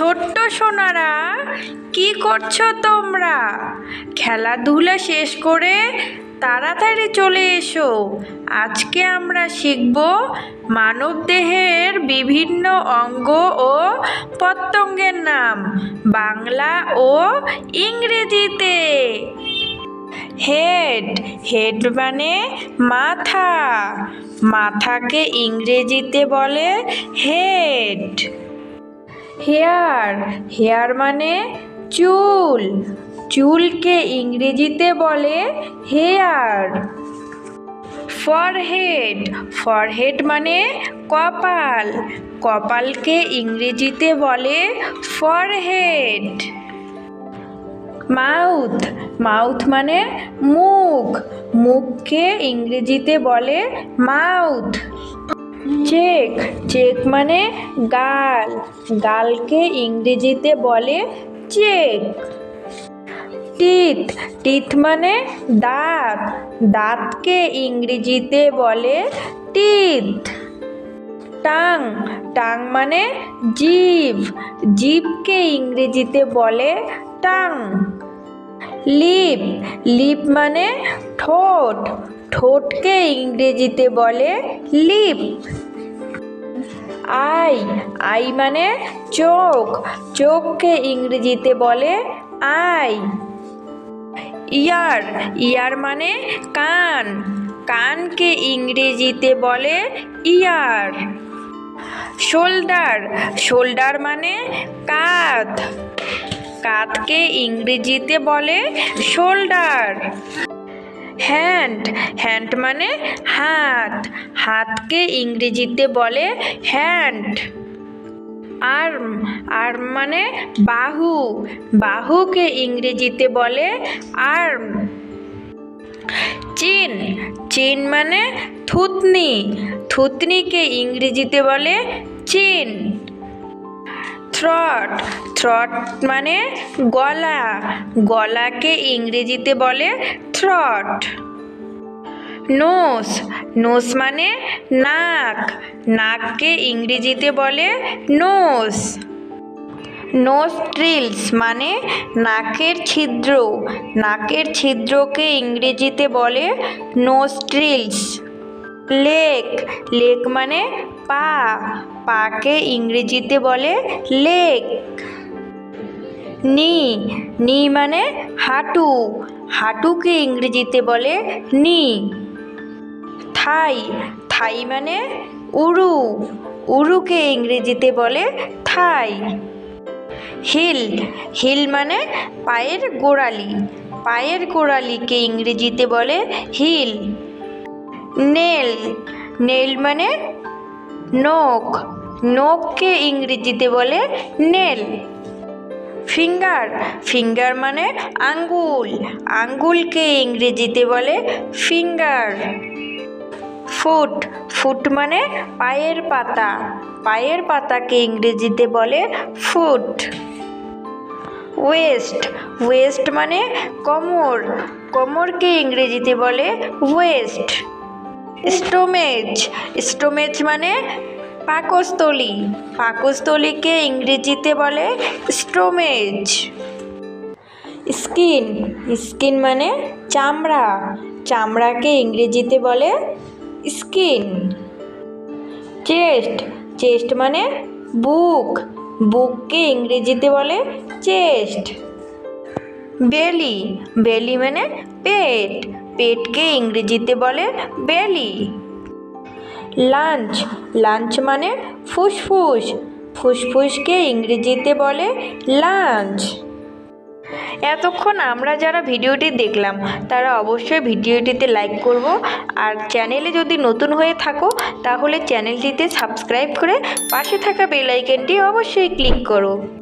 ছোট্ট সোনারা, কি করছ তোমরা? খেলাধুলা শেষ করে তাড়াতাড়ি চলে এসো। আজকে আমরা শিখব মানবদেহের বিভিন্ন অঙ্গ ও প্রত্যঙ্গের নাম বাংলা ও ইংরেজিতে। হেড হেড মানে মাথা। মাথাকে ইংরেজিতে বলে হেড। হেয়ার হেয়ার মানে চুল। চুলকে ইংরেজিতে বলে হেয়ার। ফরহেড ফরহেড মানে কপাল। কপালকে ইংরেজিতে বলে ফরহেড। মাউথ মাউথ মানে মুখ। মুখকে ইংরেজিতে বলে মাউথ। চেক। চেক মানে গাল। গালকে ইংরেজিতে বলে চেক। টিথ। টিথ মানে দাঁত। দাঁতকে ইংরেজিতে বলে টিথ। টাং। টাং মানে জিভ জিভকে ইংরেজিতে বলে টাং। লিপ। লিপ মানে ঠোঁট। ঠোঁটকে ইংরেজিতে বলে লিপ। আই আই মানে চোখ। চোখকে ইংরেজিতে বলে আই। ইয়ার ইয়ার মানে কান। কানকে ইংরেজিতে বলে ইয়ার। শোল্ডার শোল্ডার মানে কাঁধ। কাঁধকে ইংরেজিতে বলে শোল্ডার। হ্যান্ড। হ্যান্ড মানে হাত। হাতকে ইংরেজিতে বলে হ্যান্ড। আর্ম। আর্ম মানে বাহু। বাহুকে ইংরেজিতে বলে আর্ম। চিন। চিন মানে থুতনি। থুতনিকে ইংরেজিতে বলে চিন। থ্রট। থ্রট মানে গলা। গলাকে ইংরেজিতে বলে থ্রট। নোস। নোস মানে নাক। নাককে ইংরেজিতে বলে নোস। নোস্ট্রিলস মানে নাকের ছিদ্র। নাকের ছিদ্রকে ইংরেজিতে বলে নোস্ট্রিলস লেক। লেক মানে পা। পাকে ইংরেজিতে বলে লেক। নি নি মানে হাঁটু। হাঁটুকে ইংরেজিতে বলে নি। থাই থাই মানে উরু। উরুকে ইংরেজিতে বলে থাই। হিল হিল মানে পায়ের গোড়ালি। পায়ের গোড়ালিকে ইংরেজিতে বলে হিল। নেল নেল মানে নখ। নখকে ইংরেজিতে বলে নেল। ফিঙ্গার। ফিঙ্গার মানে আঙ্গুল। আঙ্গুলকে ইংরেজিতে বলে ফিঙ্গার। ফুট। ফুট মানে পায়ের পাতা। পায়ের পাতাকে ইংরেজিতে বলে ফুট। ওয়েস্ট। ওয়েস্ট মানে কোমর। কোমরকে ইংরেজিতে বলে ওয়েস্ট। স্টোমেজ। স্টোমেজ মানে পাকস্থলী। পাকস্থলীকে ইংরেজিতে বলে স্টোমেজ। স্কিন। স্কিন মানে চামড়া। চামড়াকে ইংরেজিতে বলে স্কিন। চেস্ট। চেস্ট মানে বুক। বুককে ইংরেজিতে বলে চেস্ট। বেলি। বেলি মানে পেট। পেটকে ইংরেজিতে বলে বেলি। লাঞ্চ লাঞ্চ মানে ফুসফুস। ফুসফুসকে ইংরেজিতে বলে লাঞ্চ। এতক্ষণ আমরা যারা ভিডিওটি দেখলাম, তারা অবশ্যই ভিডিওটিতে লাইক করব। আর চ্যানেলে যদি নতুন হয়ে থাকো, তাহলে চ্যানেলটিতে সাবস্ক্রাইব করে পাশে থাকা বেল আইকনটি অবশ্যই ক্লিক করো।